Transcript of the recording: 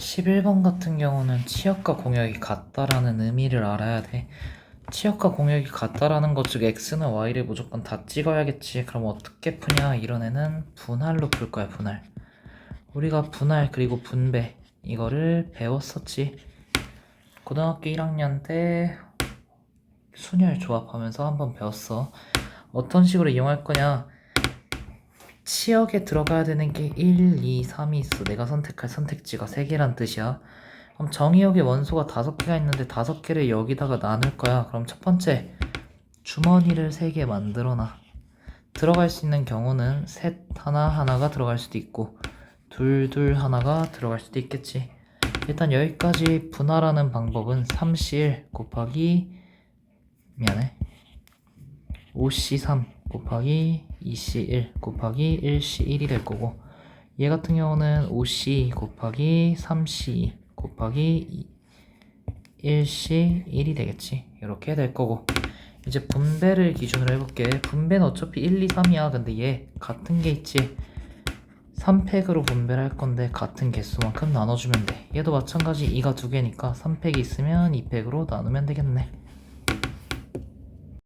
11번 같은 경우는 치역과 공역이 같다라는 의미를 알아야 돼. 치역과 공역이 같다라는 것 즉 x는 y를 무조건 다 찍어야겠지. 그럼 어떻게 푸냐? 이런 애는 분할로 풀 거야, 분할. 우리가 분할 그리고 분배 이거를 배웠었지. 고등학교 1학년 때 순열 조합하면서 한번 배웠어. 어떤 식으로 이용할 거냐? 치역에 들어가야 되는 게 1, 2, 3이 있어. 내가 선택할 선택지가 3개란 뜻이야. 그럼 정의역의 원소가 5개가 있는데 5개를 여기다가 나눌 거야. 그럼 첫 번째, 주머니를 3개 만들어 놔. 들어갈 수 있는 경우는 셋, 하나, 하나가 들어갈 수도 있고, 둘, 둘, 하나가 들어갈 수도 있겠지. 일단 여기까지 분할하는 방법은 3C1 곱하기, 미안해. 5C3 곱하기 2C1 곱하기 1C1이 될 거고 얘 같은 경우는 5C 곱하기 3C 곱하기 1C1이 되겠지. 이렇게 될 거고 이제 분배를 기준으로 해볼게. 분배는 어차피 1, 2, 3이야. 근데 얘 같은 게 있지. 3팩으로 분배를 할 건데 같은 개수만큼 나눠주면 돼. 얘도 마찬가지 2가 두 개니까 3팩이 있으면 2팩으로 나누면 되겠네